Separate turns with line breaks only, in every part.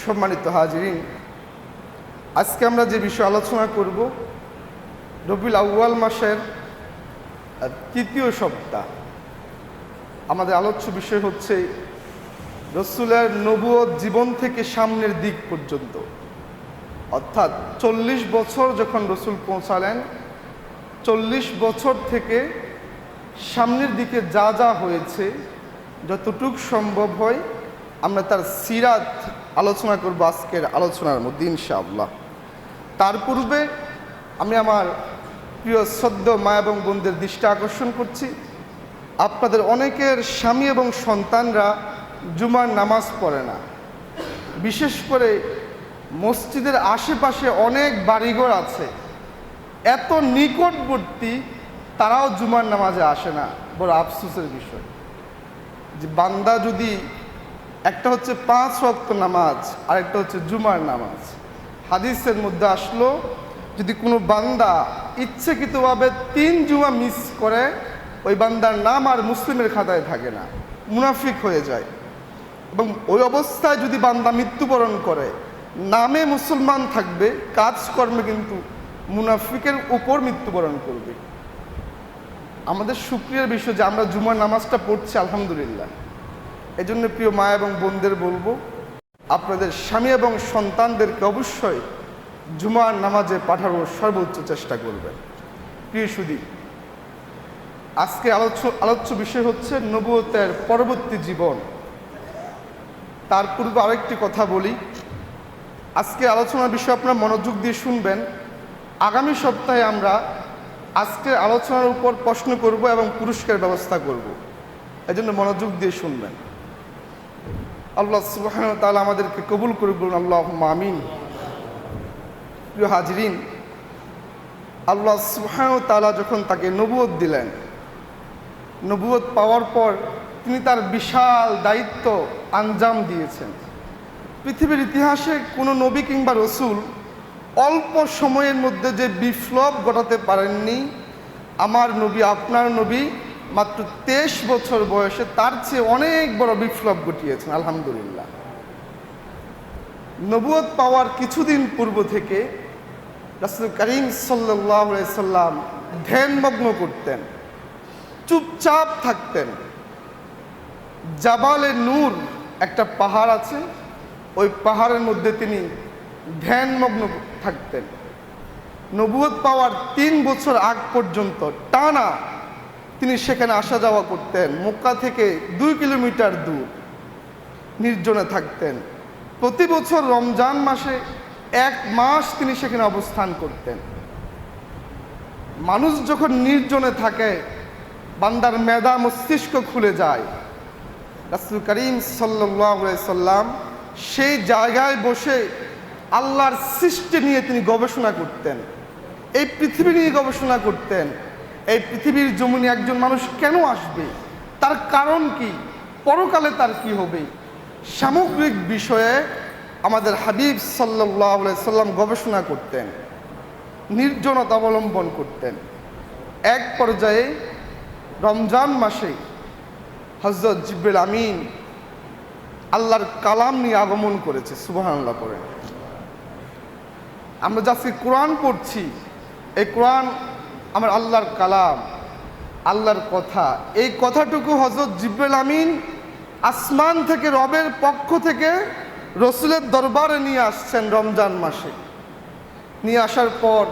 সম্মানিত হাজিরিন, আজকে আমরা যে বিষয়ে আলোচনা করব, রবিউল আউয়াল মাসের তৃতীয় সপ্তাহ। আমাদের আলোচ্য বিষয় হচ্ছে রসুলের নবুয়ত জীবন থেকে সামনের দিক পর্যন্ত। অর্থাৎ চল্লিশ বছর যখন রসুল পৌঁছালেন, চল্লিশ বছর থেকে সামনের দিকে যা যা হয়েছে, যতটুক সম্ভব হয় আমরা তার সিরাত আলোচনা করব আজকের আলোচনার মধ্যে, ইনশাআল্লাহ। তার পূর্বে আমি আমার প্রিয় সদ্য মা এবং বোনদের দৃষ্টি আকর্ষণ করছি। আপনাদের অনেকের স্বামী এবং সন্তানরা জুমার নামাজ পড়ে না। বিশেষ করে মসজিদের আশেপাশে অনেক বাড়িঘর আছে। এত নিকটবর্তী তারাও জুমার নামাজে আসে না, বড় আফসোসের বিষয়। যে বান্দা যদি একটা হচ্ছে পাঁচ ওয়াক্ত নামাজ আর একটা হচ্ছে জুমার নামাজ। হাদিসের মধ্যে আসলো, যদি কোনো বান্দা ইচ্ছাকৃতভাবে তিন জুমা মিস করে, ওই বান্দার নাম আর মুসলিমের খাতায় থাকে না, মুনাফিক হয়ে যায়। এবং ওই অবস্থায় যদি বান্দা মৃত্যুবরণ করে, নামে মুসলমান থাকবে, কাজকর্মে কিন্তু মুনাফিকের উপর মৃত্যুবরণ করবে। আমাদের সুক্রিয়ার বিষয় যে আমরা জুমার নামাজটা পড়ছি, আলহামদুলিল্লাহ। এই জন্য প্রিয় মা এবং বোনদের বলব, আপনাদের স্বামী এবং সন্তানদেরকে অবশ্যই জুমার নামাজে পাঠানোর সর্বোচ্চ চেষ্টা করবেন। প্রিয় সুদী, আজকে আলোচ্য আলোচ্য বিষয় হচ্ছে নবুয়তের পরবর্তী জীবন। তার পূর্বে আরেকটি কথা বলি। আজকে আলোচনার বিষয় আপনার মনোযোগ দিয়ে শুনবেন। আগামী সপ্তাহে আমরা আজকের আলোচনার উপর প্রশ্ন করব এবং পুরস্কার ব্যবস্থা করব। এই জন্য মনোযোগ দিয়ে শুনবেন। আল্লাহ সুবাহ তাআলা আমাদেরকে কবুল করে বলুন আল্লাহ আমিন। প্রিয় হাজরিন, আল্লাহ সুবাহ তালা যখন তাকে নবুয়ত দিলেন নবুয়ত পাওয়ার পর তিনি তার বিশাল দায়িত্ব আঞ্জাম দিয়েছেন। পৃথিবীর ইতিহাসে কোনো নবী কিংবা রসুল অল্প সময়ের মধ্যে যে বিপ্লব ঘটাতে পারেননি, আমার নবী, আপনার নবী মাত্র তেইশ বছর বয়সে তার চেয়ে অনেক বড় বিপ্লব ঘটিয়েছেন, আলহামদুলিল্লাহ। নবুয়ত পাওয়ার কিছুদিন পূর্ব থেকে রাসুল করিম সাল্লাম ধ্যানমগ্ন করতেন, চুপচাপ থাকতেন। জাবালে নূর একটা পাহাড় আছে, ওই পাহাড়ের মধ্যে তিনি ধ্যানমগ্ন থাকতেন। নবুয়ত পাওয়ার তিন বছর আগ পর্যন্ত টানা তিনি সেখানে আসা যাওয়া করতেন। মক্কা থেকে দুই কিলোমিটার দূর নির্জনে থাকতেন। প্রতি বছর রমজান মাসে এক মাস তিনি সেখানে অবস্থান করতেন। মানুষ যখন নির্জনে থাকে, বান্দার মেধা মস্তিষ্ক খুলে যায়। রাসুল করিম সাল্লাম সেই জায়গায় বসে আল্লাহর সৃষ্টি নিয়ে তিনি গবেষণা করতেন। এই পৃথিবী নিয়ে গবেষণা করতেন। এই পৃথিবীর জমিনে একজন মানুষ কেন আসবে? তার কারণ কি? পরকালে তার কি হবে? সামগ্রিক বিষয়ে আমাদের হাবিব সাল্লাহ সাল্লাম গবেষণা করতেন, নির্জনতা অবলম্বন করতেন। এক পর্যায়ে রমজান মাসে হজরত জিব্রেল আমিন আল্লাহর কালাম নিয়ে আগমন করেছে সুবাহান্লাহ করে আমরা যাচ্ছি কোরআন পড়ছি। এই কোরআন আমার আল্লাহর কালাম, আল্লাহর কথা। এই কথাটুকু হজরত জিব্রেল আমিন আসমান থেকে, রবের পক্ষ থেকে রসুলের দরবারে নিয়ে আসছেন রমজান মাসে। নিয়ে আসার পর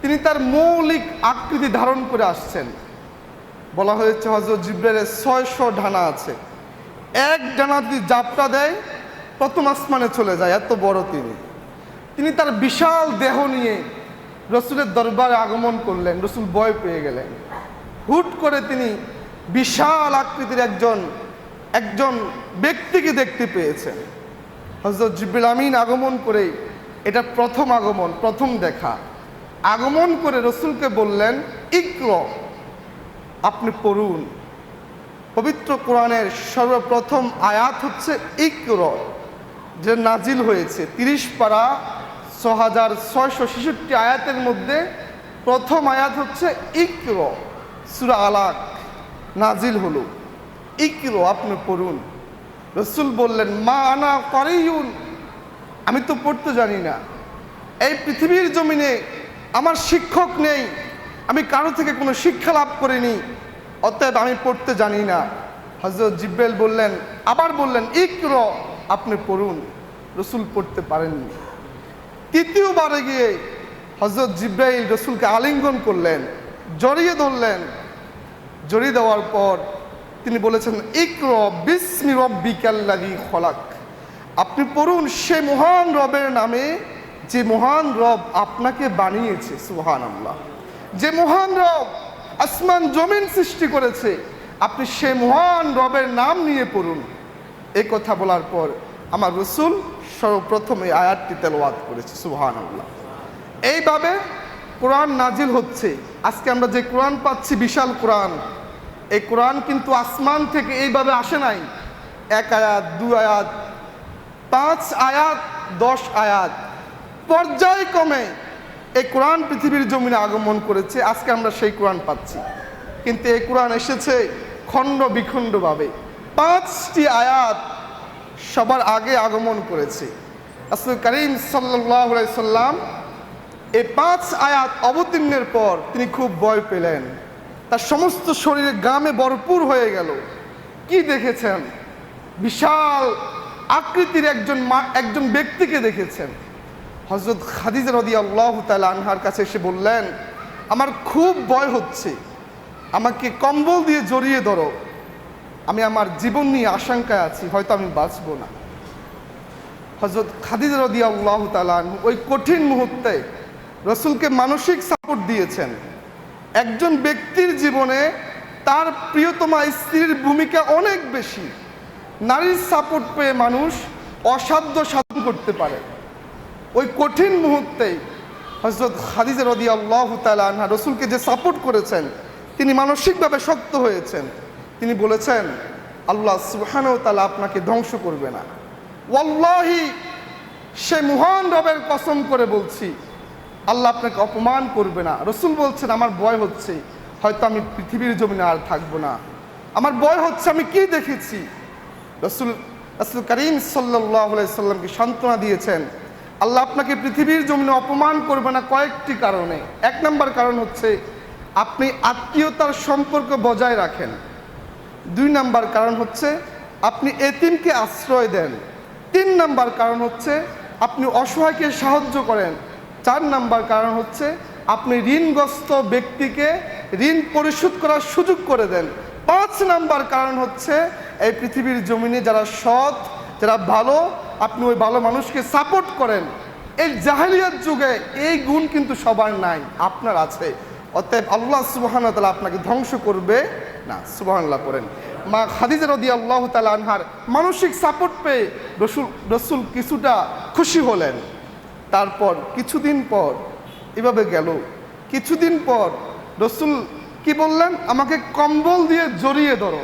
তিনি তার মৌলিক আকৃতি ধারণ করে আসছেন। বলা হয়েছে হজরত জিব্রাইলের ছয়শো ডানা আছে। এক ডানা যদি জাপটা দেয়, প্রথম আসমানে চলে যায়, এত বড় তিনি। তিনি তার বিশাল দেহ নিয়ে রসুলের দরবারে আগমন করলেন, রসুল বয় পেয়ে গেলেন। হুট করে তিনি বিশাল আকৃতির একজন একজন ব্যক্তিকে দেখতে পেয়েছেন। হজরত জিব্রিল আমিন আগমন করে এটা প্রথম আগমন, প্রথম দেখা। আগমন করে রসুলকে বললেন, ইক্র, আপনি পড়ুন। পবিত্র কোরআনের সর্বপ্রথম আয়াত হচ্ছে ইকর, যে নাজিল হয়েছে। তিরিশ পারা ছ হাজার ছয়শো ছেষট্টি আয়াতের মধ্যে প্রথম আয়াত হচ্ছে, ইকর সুরা আলাক, নাজিল হলো। ইকর আপনি পড়ুন। রসুল বললেন, মা আনা করেইউন আমি তো পড়তে জানি না। এই পৃথিবীর জমিনে আমার শিক্ষক নেই, আমি কারও থেকে কোনো শিক্ষা লাভ করিনি, অতএব আমি পড়তে জানি না। হজরত জিব্বেল বললেন, আবার বললেন, ইকর আপনি পড়ুন। রসুল পড়তে পারেননি। তৃতীয়বারে গিয়ে হজরত জিব্রাইল রসুলকে আলিঙ্গন করলেন, জড়িয়ে ধরলেন। জড়িয়ে দেওয়ার পর তিনি বলেছেন, ইকর বিস্মি রব্বিকাল্লাদি খলাক। আপনি পড়ুন সে মহান রবের নামে, যে মহান রব আপনাকে বানিয়েছে সুহান আল্লাহ যে মহান রব আসমান জমিন সৃষ্টি করেছে, আপনি সে মহান রবের নাম নিয়ে পড়ুন। এই কথা বলার পর আমার রসুল সর্বপ্রথম এই আয়াতটি তেলওয়াত করেছে সুহান আল্লাহ এইভাবে কোরআন নাজিল হচ্ছে। আজকে আমরা যে কোরআন পাচ্ছি, বিশাল কোরআন। এই কোরআন কিন্তু আসমান থেকে এইভাবে আসে নাই। এক আয়াত, দু আয়াত, পাঁচ আয়াত, দশ আয়াত। পর্যায়ক্রমে এই কোরআন পৃথিবীর জমিনে আগমন করেছে, আজকে আমরা সেই কোরআন পাচ্ছি। কিন্তু এই কোরআন এসেছে খণ্ড বিখণ্ডভাবে। পাঁচটি আয়াত সবার আগে আগমন করেছে। আসলে করিম সাল্লাম এই পাঁচ আয়াত অবতীর্ণের পর তিনি খুব ভয় পেলেন। তার সমস্ত শরীরে গামে ভরপুর হয়ে গেল। কি দেখেছেন? বিশাল আকৃতির একজন একজন ব্যক্তিকে দেখেছেন। হজরত খাদিজা রদি আল্লাহ তালা আনহার কাছে এসে বললেন, আমার খুব ভয় হচ্ছে। আমাকে কম্বল দিয়ে জড়িয়ে ধরো। আমি আমার জীবন নিয়ে আশঙ্কায় আছি, হয়তো আমি বাঁচব না। হজরত খাদিজা রদি আল্লাহ তালান ওই কঠিন মুহূর্তে রসুলকে মানসিক সাপোর্ট দিয়েছেন। একজন ব্যক্তির জীবনে তার প্রিয়তমা স্ত্রীর ভূমিকা অনেক বেশি। নারীর সাপোর্ট পেয়ে মানুষ অসাধ্য সাধন করতে পারে। ওই কঠিন মুহূর্তে হজরত খাদিজা রদি আল্লাহ তালা রসুলকে যে সাপোর্ট করেছেন, তিনি মানসিকভাবে শক্ত হয়েছেন। তিনি বলেছেন, আল্লাহ সুবহানাহু তালা আপনাকে ধ্বংস করবে না। ওয়াল্লাহি, সে মহান রবের কসম করে বলছি, আল্লাহ আপনাকে অপমান করবে না। রসুল বলছেন, আমার ভয় হচ্ছে, হয়তো আমি পৃথিবীর জমিনে আর থাকব না। আমার ভয় হচ্ছে, আমি কি দেখেছি? রসুল রসুল করিম সাল্লাহ সাল্লামকে সান্ত্বনা দিয়েছেন, আল্লাহ আপনাকে পৃথিবীর জমিনে অপমান করবে না কয়েকটি কারণে। এক নম্বর কারণ হচ্ছে, আপনি আত্মীয়তার সম্পর্ক বজায় রাখেন। দুই নাম্বার কারণ হচ্ছে আপনি এতিমকে আশ্রয় দেন। তিন নাম্বার কারণ হচ্ছে আপনি অসহায়কে সাহায্য করেন। চার নাম্বার কারণ হচ্ছে আপনি ঋণগ্রস্ত ব্যক্তিকে ঋণ পরিশোধ করার সুযোগ করে দেন। পাঁচ নাম্বার কারণ হচ্ছে এই পৃথিবীর জমিনে যারা সৎ, যারা ভালো, আপনি ওই ভালো মানুষকে সাপোর্ট করেন। এই জাহেলিয়াত যুগে এই গুণ কিন্তু সবার নাই, আপনার আছে। অতএব আল্লাহ সুবাহান তালা আপনাকে ধ্বংস করবে। না সুবাহান্লাহ করেন মা খাদিজা রদি আল্লাহ তালা আনহার মানসিক সাপোর্ট পেয়ে রসুল রসুল কিছুটা খুশি হলেন। তারপর কিছুদিন পর এভাবে গেল। কিছুদিন পর রসুল কি বললেন? আমাকে কম্বল দিয়ে জড়িয়ে ধরো।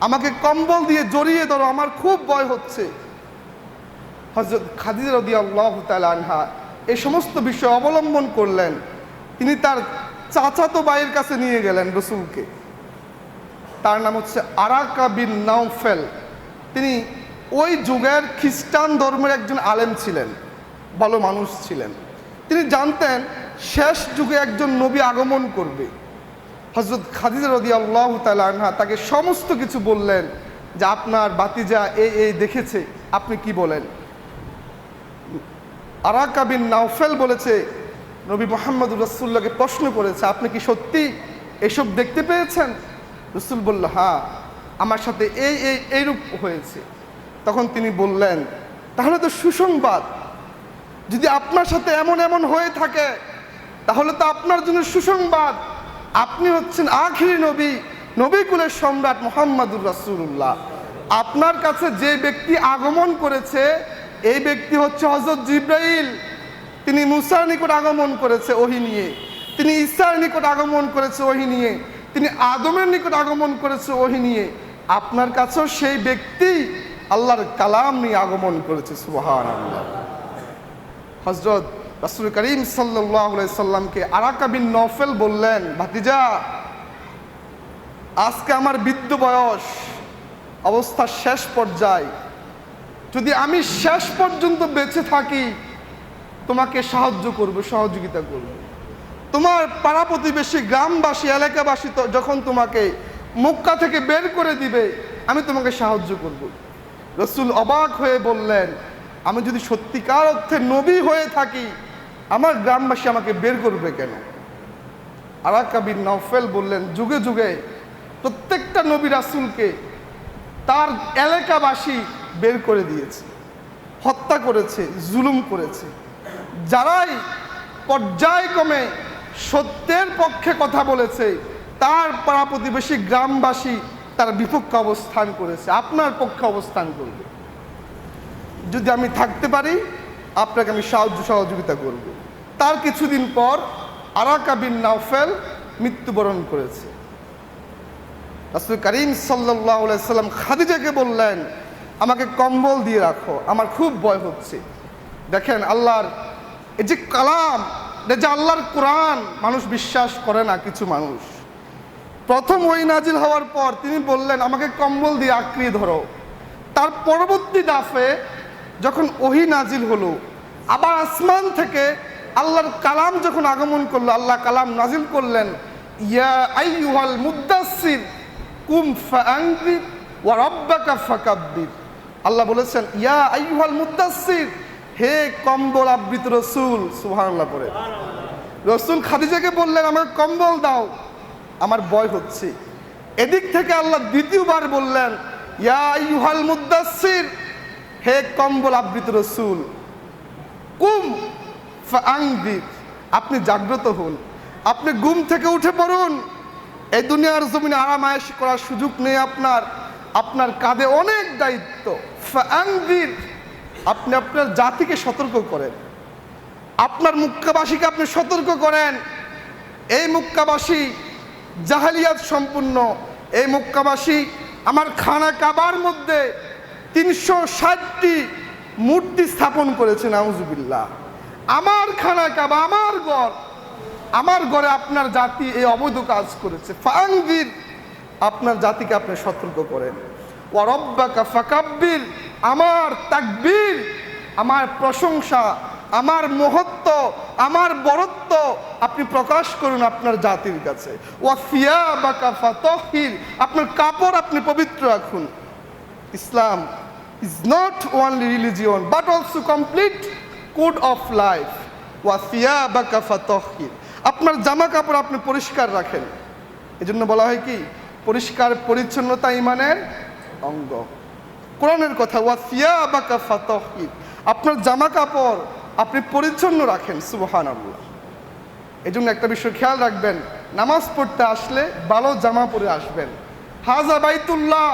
আমাকে কম্বল দিয়ে জড়িয়ে ধরো, আমার খুব ভয় হচ্ছে। হজরত খাদিজা রদি আল্লাহ আনহা এই সমস্ত বিষয় অবলম্বন করলেন। তিনি তার চাচাতো ভাইয়ের কাছে নিয়ে গেলেন রসুলকে। তার নাম হচ্ছে আরাকা বিন নাউফেল তিনি ওই যুগের খ্রিস্টান ধর্মের একজন আলেম ছিলেন, ভালো মানুষ ছিলেন। তিনি জানতেন শেষ যুগে একজন নবী আগমন করবে। হজরত খাদিজা রদি আল্লাহ আনহা তাকে সমস্ত কিছু বললেন যে আপনার বাতিজা এই এই দেখেছে, আপনি কি বলেন? আরাকা বিন নাওফেল বলেছে, নবী মোহাম্মদ রসুল্লাহকে প্রশ্ন করেছে, আপনি কি সত্যি এসব দেখতে পেয়েছেন? রসুল বলল হ্যাঁ আমার সাথে এই এই, এইরূপ হয়েছে। তখন তিনি বললেন, তাহলে তো সুসংবাদ। যদি আপনার সাথে এমন এমন হয়ে থাকে, তাহলে তো আপনার জন্য সুসংবাদ। আপনি হচ্ছেন আখিরি নবী নবীকুলের সম্রাট মোহাম্মদুর রাসুল্লাহ আপনার কাছে যে ব্যক্তি আগমন করেছে, এই ব্যক্তি হচ্ছে হজরত জিব্রাইল। তিনি মুসার নিকট আগমন করেছে ওহি নিয়ে। তিনি ঈশার নিকট আগমন করেছে ওহি নিয়ে। তিনি আদমের নিকট আগমন করেছে ওহি নিয়ে। আপনার কাছেও সেই ব্যক্তি আল্লাহর কালাম নিয়ে আগমন করেছে সুবাহান আল্লাহ হজরত রাসুল করিম সাল্লামকে আরাকা বিন নফেল বললেন, ভাতিজা, আজকে আমার বৃদ্ধ বয়স অবস্থার শেষ পর্যায়ে। যদি আমি শেষ পর্যন্ত বেঁচে থাকি, তোমাকে সাহায্য করব, সহযোগিতা করব। তোমার পাড়া প্রতিবেশী গ্রামবাসী, এলাকাবাসী তো যখন তোমাকে মক্কা থেকে বের করে দিবে, আমি তোমাকে সাহায্য করব। রসুল অবাক হয়ে বললেন, আমি যদি সত্যিকার অর্থে নবী হয়ে থাকি, আমার গ্রামবাসী আমাকে বের করবে কেন? আরাকা বিন নফেল বললেন, যুগে যুগে প্রত্যেকটা নবী রাসুলকে তার এলাকাবাসী বের করে দিয়েছে, হত্যা করেছে, জুলুম করেছে। যারাই পর্যায়ক্রমে সত্যের পক্ষে কথা বলেছে। তার পাড়া প্রতিবেশী গ্রামবাসী তার বিপক্ষে অবস্থান করেছে। আপনার পক্ষে অবস্থান করবে। যদি আমি থাকতে পারি, আপনাকে আমি সাহায্য সহযোগিতা করব। তার কিছুদিন পর আরাকা বিন নাওফেল মৃত্যুবরণ করেছে। রাসুল করিম সাল্লাম খাদিজাকে বললেন, আমাকে কম্বল দিয়ে রাখো। আমার খুব ভয় হচ্ছে। দেখেন, আল্লাহর এই যে কালাম যে আল্লাহর কোরআন মানুষ বিশ্বাস করে না কিছু মানুষ। প্রথম ওই নাজিল হওয়ার পর তিনি বললেন, আমাকে কম্বল দিয়ে আঁকড়িয়ে ধরো। তার পরবর্তী দাফে যখন ওহি নাজিল হলো, আবার আসমান থেকে আল্লাহর কালাম যখন আগমন করল, আল্লাহ কালাম নাজিল করলেন, ইয়া আইয়ুহাল মুদাসসির, কুম ফাআনদির ওয়া রাব্বাকা ফাকাব্বির। আল্লাহ বলেছেন, ইয়া আইয়ুহাল মুদাসসির হে কম্বল আবৃত রসুল, সুবহানাল্লাহ পড়ে। রসুল খাদিজাকে বললেন আমার কম্বল দাও, আমার বয় হচ্ছে। এদিক থেকে আল্লাহ দ্বিতীয়বার বললেন, ইয়া ইউহাল মুদাসসির, হে কম্বল আবৃত রসুল, কুম আপনি জাগ্রত হন, আপনি গুম থেকে উঠে পড়ুন। এই দুনিয়ার জমিনে আরামায়েশ করার সুযোগ নেই আপনার আপনার কাঁধে অনেক দায়িত্ব। ফাআনদির আপনি আপনার জাতিকে সতর্ক করেন। আপনার মুক্কাবাসীকে আপনি সতর্ক করেন। এই মুক্কাবাসী জাহালিয়াত সম্পূর্ণ। এই মুক্কাবাসী আমার খানা কাবার মধ্যে তিনশো ষাটটি মূর্তি স্থাপন করেছে নাউজুবিল্লাহ। আমার খানা কাবা, আমার ঘর, আমার ঘরে আপনার জাতি এই অবৈধ কাজ করেছে। ফাঙ্গির আপনার জাতিকে আপনি সতর্ক করেন। ওয়ারব্বাকা ফাকাব্বির আমার তাকবীর, আমার প্রশংসা, আমার মহত্ব, আমার বরত্ব আপনি প্রকাশ করুন আপনার জাতির কাছে। ওয়াফিয়া বা কাফা তহির আপনার কাপড় আপনি পবিত্র রাখুন। Islam is not only religion but also complete code of life Wafiya বা কাফা তহির আপনার জামা কাপড় আপনি পরিষ্কার রাখেন। এজন্য বলা হয় কি? পরিষ্কার, পরিচ্ছন্নতা ইমানের অঙ্গ। কোরআনের কথা ওয়াফিয়া বা কাফা তহির আপনার জামা কাপড় আপনি পরিচ্ছন্ন রাখেন সুবহান আল্লাহ এই জন্য একটা বিষয় খেয়াল রাখবেন, নামাজ পড়তে আসলে ভালো জামা পরে আসবেন। হাজা বাইতুল্লাহ।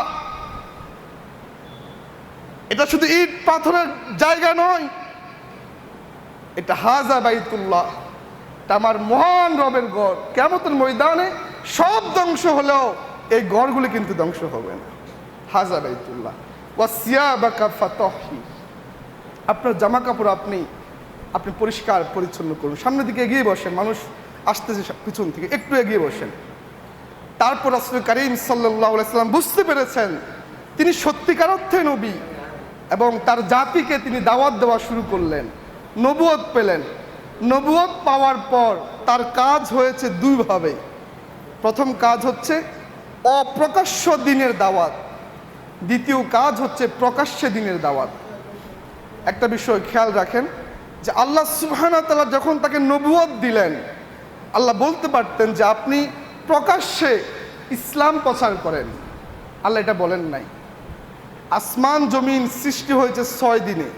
এটা শুধু ইট পাথরের জায়গা নয়, এটা হাজা বাইতুল্লাহ। আমার মহান রবের গড় কেমতের ময়দানে সব ধ্বংস হলেও এই গড়গুলি কিন্তু ধ্বংস হবে না। হাজা বাইতুল্লাহ। আপনার জামা কাপড় আপনি আপনি পরিষ্কার, পরিচ্ছন্ন করুন। সামনের দিকে এগিয়ে বসেন, মানুষ আসতেছে পিছন থেকে, একটু এগিয়ে বসেন। তারপর আসলে করিম সাল্লাম বুঝতে পেরেছেন, তিনি সত্যিকার অর্থে নবী এবং তার জাতিকে তিনি দাওয়াত দেওয়া শুরু করলেন নবুয়ত পেলেন। নবুয়ত পাওয়ার পর তার কাজ হয়েছে দুইভাবে। প্রথম কাজ হচ্ছে অপ্রকাশ্য দিনের দাওয়াত। দ্বিতীয় কাজ হচ্ছে প্রকাশ্যে দিনের দাওয়াত। একটা বিষয় খেয়াল রাখেন যে আল্লাহ সুবহানা তালা যখন তাকে নবুয়ত দিলেন, আল্লাহ বলতে পারতেন যে আপনি প্রকাশ্যে ইসলাম প্রচার করেন। আল্লাহ এটা বলেন নাই। আসমান জমিন সৃষ্টি হয়েছে ছয় দিনে।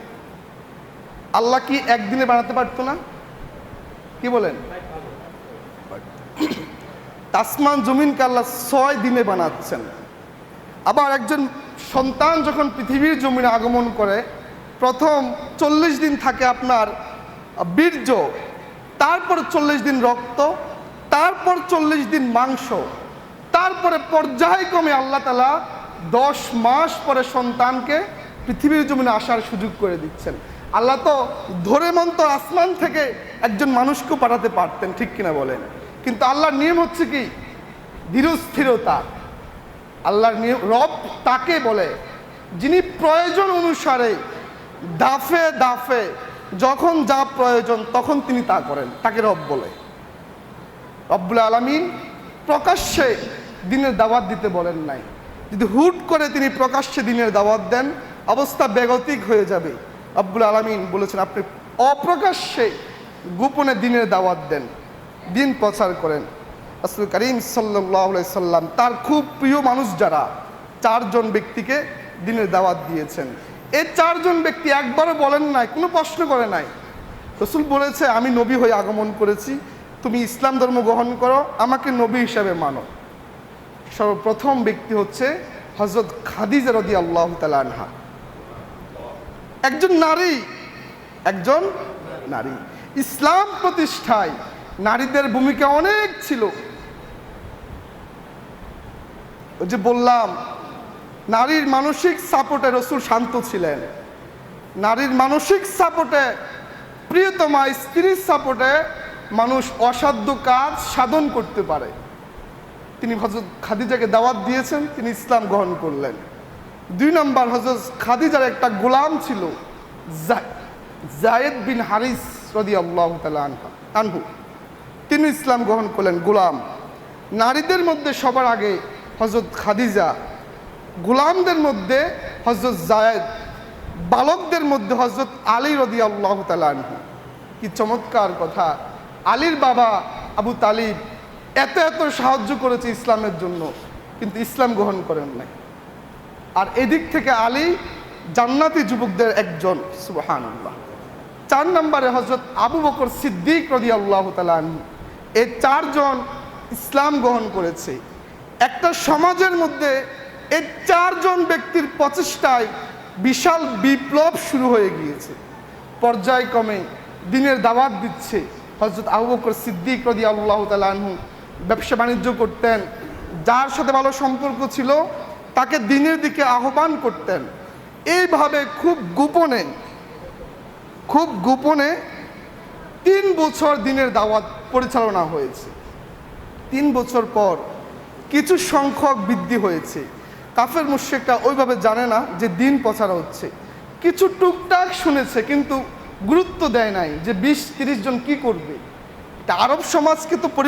আল্লাহ কি একদিনে বানাতে পারতো না? কি বলেন? আসমান জমিনকে আল্লাহ ছয় দিনে বানাচ্ছেন। আবার একজন সন্তান যখন পৃথিবীর জমিনে আগমন করে, প্রথম চল্লিশ দিন থাকে আপনার বীর্য, তারপর চল্লিশ দিন রক্ত, তারপর চল্লিশ দিন মাংস, তারপরে পর্যায়ক্রমে আল্লাহ তালা দশ মাস পরে সন্তানকে পৃথিবীর জমিনে আসার সুযোগ করে দিচ্ছেন। আল্লাহ তো ধরে মন্ত আসমান থেকে একজন মানুষকে পাঠাতে পারতেন, ঠিক কিনা বলেন? কিন্তু আল্লাহর নিয়ম হচ্ছে কি? ধীরস্থিরতা। আল্লাহর রব তাকে বলে, যিনি প্রয়োজন অনুসারে দাফে দাফে যখন যা প্রয়োজন তখন তিনি তা করেন, তাকে রব বলে। রব্বুল আলমিন প্রকাশ্যে দিনের দাওয়াত দিতে বলেন নাই। যদি হুট করে তিনি প্রকাশ্যে দিনের দাওয়াত দেন, অবস্থা বেগতিক হয়ে যাবে। রব্বুল আলমিন বলেছেন, আপনি অপ্রকাশ্যে গোপনে দিনের দাওয়াত দেন, দিন প্রচার করেন। রাসূল করিম সাল্লাহ সাল্লাম, তার খুব প্রিয় মানুষ যারা, চারজন ব্যক্তিকে দিনের দাওয়াত দিয়েছেন। এই চারজন ব্যক্তি একবারও বলেন নাই, কোনো প্রশ্ন করে নাই। রসুল বলেছে, আমি নবী হয়ে আগমন করেছি, তুমি ইসলাম ধর্ম গ্রহণ করো, আমাকে নবী হিসাবে মানো। সর্বপ্রথম ব্যক্তি হচ্ছে হজরত খাদিজা রদি আল্লাহ আনহা। একজন নারী একজন নারী। ইসলাম প্রতিষ্ঠায় নারীদের ভূমিকা অনেক ছিল। যে বললাম, নারীর মানসিক সাপোর্টে রসুল শান্ত ছিলেন। নারীর মানসিক সাপোর্টে, প্রিয়তমা স্ত্রীর সাপোর্টে মানুষ অসাধ্য কাজ সাধন করতে পারে। তিনি হজরত খাদিজাকে দাওয়াত দিয়েছেন, তিনি ইসলাম গ্রহণ করলেন। দুই নম্বর হজরত খাদিজার একটা গোলাম ছিল জায়েদ বিন হারিস রদি আল্লাহ আনহু। তিনি ইসলাম গ্রহণ করলেন গোলাম। নারীদের মধ্যে সবার আগে হজরত খাদিজা গোলামদের মধ্যে হজরত জায়েদ, বালকদের মধ্যে হজরত আলী রদি আল্লাহ আনহু। কি চমৎকার কথা। আলীর বাবা আবু তালিব এত এত সাহায্য করেছে ইসলামের জন্য, কিন্তু ইসলাম গ্রহণ করেন নাই। আর এদিক থেকে আলী জান্নাতি যুবকদের একজন সুবহান চার নম্বরে হজরত আবু বকর সিদ্দিক রদি আল্লাহ এই চারজন ইসলাম গ্রহণ করেছে। একটা সমাজের মধ্যে এই চারজন ব্যক্তির প্রচেষ্টায় বিশাল বিপ্লব শুরু হয়ে গিয়েছে। পর্যায়ক্রমে দিনের দাওয়াত দিচ্ছে হজরত আবু বকর সিদ্দিক রদি আল্লাহ তালু ব্যবসা বাণিজ্য করতেন, যার সাথে ভালো সম্পর্ক ছিল, তাকে দিনের দিকে আহ্বান করতেন। এইভাবে খুব গোপনে খুব গোপনে তিন বছর দিনের দাওয়াত পরিচালনা হয়েছে। তিন বছর পর কিছু সংখ্যক বৃদ্ধি হয়েছে। কাফের মুশ্রিকরা ওইভাবে জানে না যে দিন প্রচার হচ্ছে। কিছু টুকটাক শুনেছে কিন্তু গুরুত্ব দেয় নাই যে বিশ, তিরিশ জন কি করবে। আরব সমাজকে তো